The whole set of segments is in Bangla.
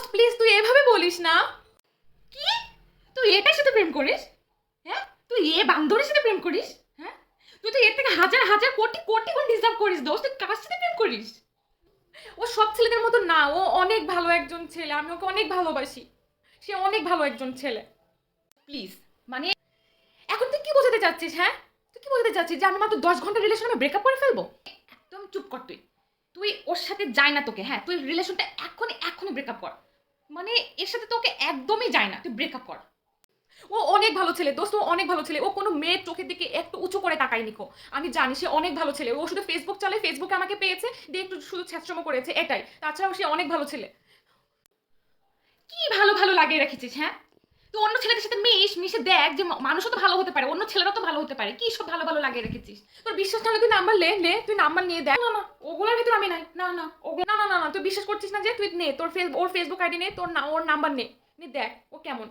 দোস্ত প্লিজ তুই এভাবে বলিস না। কি? তুই এটার সাথে প্রেম করিস? হ্যাঁ? তুই এ বান্দরের সাথে প্রেম করিস? হ্যাঁ? তুই তো এর থেকে হাজার হাজার কোটি কোটি গুণ ডিজার্ভ করিস দোস্ত। তুই কার সাথে প্রেম করিস? ও সব ছেলেদের মতো না ও অনেক ভালো একজন ছেলে। আমি ওকে অনেক ভালোবাসি। সে অনেক ভালো একজন ছেলে। প্লিজ মানে এখন তুই কি বোঝাতে চাচ্ছিস হ্যাঁ? তুই কি বোঝাতে চাচ্ছিস যে আমি মাত্র দশ ঘণ্টা রিলেশন আমি ব্রেকআপ করে ফেলব? একদম চুপ কর তুই। তুই ওর সাথে যাই না তোকে হ্যাঁ? তুই রিলেশনটা এখনই এখনই ব্রেকআপ কর। মানে এর সাথে তোকে একদমই যায় না। তুই ব্রেকআপ কর। ও অনেক ভালো ছেলে, দোস্ত ও অনেক ভালো ছেলে। ও কোনো মেয়ের চোখের দিকে একটু উঁচু করে তাকায় নিকো। আমি জানি সে অনেক ভালো ছেলে। ও শুধু ফেসবুক চলে ফেসবুকে আমাকে পেয়েছে, দিয়ে একটু শুধু ছ্যাশ্রম করেছে, এটাই। তাছাড়াও সে অনেক ভালো ছেলে। কি ভালো ভালো লাগিয়ে রেখেছিস হ্যাঁ? তো অন্য ছেলেদের সাথে মিশ মিশে দেখ যে মানুষও তো ভালো হতে পারে অন্য ছেলেরা তো ভালো হতে পারে। কি সব ভালো ভালো লাগিয়ে রেখেছিস? তোর বিশ্বাস না তুই নাম্বার লে নে তুই নাম্বার নিয়ে দেখ। না না ওগুলোর ভিতরে আমি নাই। না না ওগুলো না না না না তুই বিশ্বাস করছিস না যে তুই নে তোর ফেস ওর ফেসবুক আইডি নে তোর না ওর নাম্বার নে। নে দেখ ও কেমন।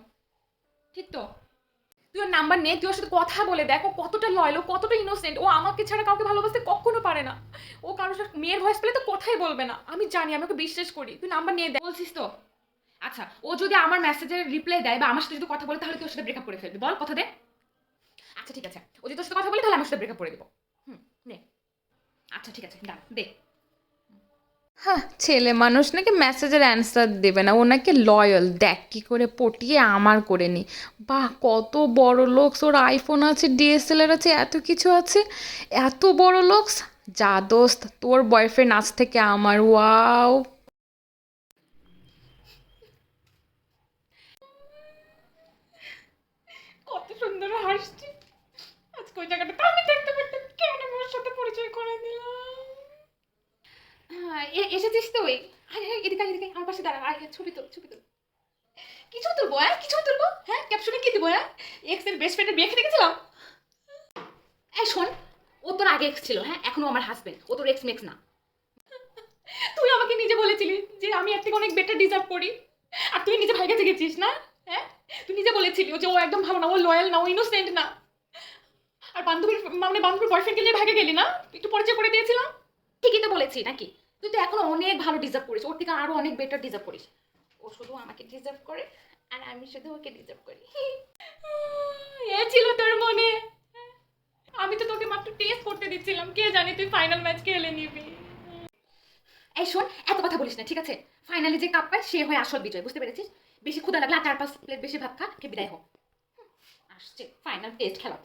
ঠিক তো? তুই ওর নাম্বার নে তুই ওর সাথে কথা বলে দেখ ও কতটা লয়াল ও কতটা ইনোসেন্ট ও আমাকে ছাড়া কাউকে ভালোবাসতে কখনো পারে না। ও কারোর সাথে মেয়ের ভয়েস পেলে তো কথাই বলবে না। আমি জানি আমি ওকে বিশ্বাস করি। তুই নাম্বার নিয়ে দেখ। বলছিস তো? আচ্ছা ও যদি আমার মেসেজের রিপ্লাই দেয় বা আমার সাথে যদি কথা বলে, তাহলে তোর সাথে ব্রেকআপ করে ফেলবি? বল, কথা দে। আচ্ছা ঠিক আছে। ও যদি তোর সাথে কথা বলে, তাহলে আমার সাথে ব্রেকআপ করে দেবো। হুম, নে। আচ্ছা ঠিক আছে ডান দে। হ্যাঁ ছেলে মানুষ নাকি মেসেজের অ্যান্সার দেবে না। ও নাকি লয়াল দেখ কী করে পটিয়ে আমার করে নি। বাহ, কত বড় লোকস ওর আইফোন আছে ডিএসএলআর আছে, এত কিছু আছে। এত বড় লোকস যা দোস্ত, তোর বয়ফ্রেন্ড আজ থেকে আমার। ওয়াও কত সুন্দর হাসছি আজকে ওই জায়গাটা আমি দেখতে পারতাম কেন আমি ওর সাথে পরিচয় করে দিলাম হ্যাঁ এ- এসেছিস তুই? আয় এদিকে এদিকে আমার পাশে দাঁড়া আয়, ছবি তুল ছবি তুল। কিছু তুলবো হ্যাঁ কিছু তুলবো? হ্যাঁ ক্যাপশনে কি দেবো হ্ঁ এক্সের বেস্ট ফ্রেন্ডের বিয়ে খেতে গেছিলাম? এই শোন ও তোর আগে এক্স ছিল হ্যাঁ? এখনও আমার হাজবেন্ড ও তোর এক্স মেক্স না। তুই আমাকে নিজে বলেছিলি যে আমি এর থেকে অনেক বেটার ডিজার্ভ করি। আর তুই নিজে ভাইকে গেছিস না হ্যাঁ? তুই নিজে বলেছিলি যে ও একদম ভালো না ও লয়াল না ও ইনোসেন্ট না। আর বান্ধবীর মানে বান্ধবীর বয়ফ্রেন্ডকে নিয়ে ভাগে গেলি না? একটু পরিচয় করে দিয়েছিলাম? ঠিকই তো বলেছি নাকি? তুই তো এখনও অনেক ভালো ডিজার্ভ করিস। ওর থেকে আরও অনেক বেটার ডিজার্ভ করিস। ও শুধু আমাকে ডিজার্ভ করে আর আমি শুধু ওকে ডিজার্ভ করি। এ ছিল তোর মনে। আমি তো তোকে মাত্র টেস্ট করতে দিচ্ছিলাম। কে জানি তুই ফাইনাল ম্যাচ খেলে নিবি। এই শোন এত কথা বলিস না ঠিক আছে? ফাইনালি যে কাপ পায় সে হয় আসল বিজয় বুঝতে পেরেছিস? বেশি ক্ষুদা লাগলে আর চার পাঁচ প্লেট বেশি ভাত খা কে বিদায় হোক আসছে ফাইনাল টেস্ট খেলা